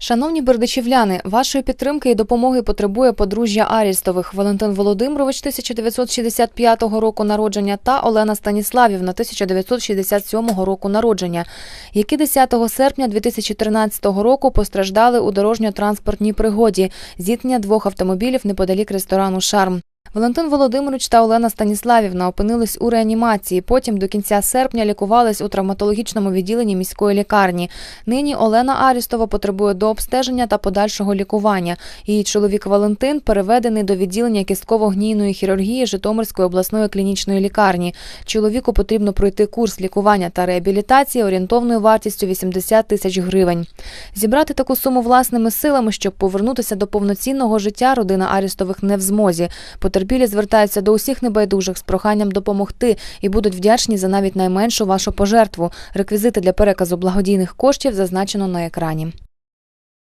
Шановні бердичівляни, вашої підтримки і допомоги потребує подружжя Арістових Валентин Володимирович 1965 року народження та Олена Станіславівна 1967 року народження, які 10 серпня 2013 року постраждали у дорожньо-транспортній пригоді зіткнення двох автомобілів неподалік ресторану Шарм. Валентин Володимирович та Олена Станіславівна опинились у реанімації. Потім до кінця серпня лікувались у травматологічному відділенні міської лікарні. Нині Олена Арістова потребує дообстеження та подальшого лікування. Її чоловік Валентин переведений до відділення кістково-гнійної хірургії Житомирської обласної клінічної лікарні. Чоловіку потрібно пройти курс лікування та реабілітації орієнтовною вартістю 80 тисяч гривень. Зібрати таку суму власними силами, щоб повернутися до повноцінного життя, родина Арістових не в змозі. Потерпілі звертаються до усіх небайдужих з проханням допомогти і будуть вдячні за навіть найменшу вашу пожертву. Реквізити для переказу благодійних коштів зазначено на екрані.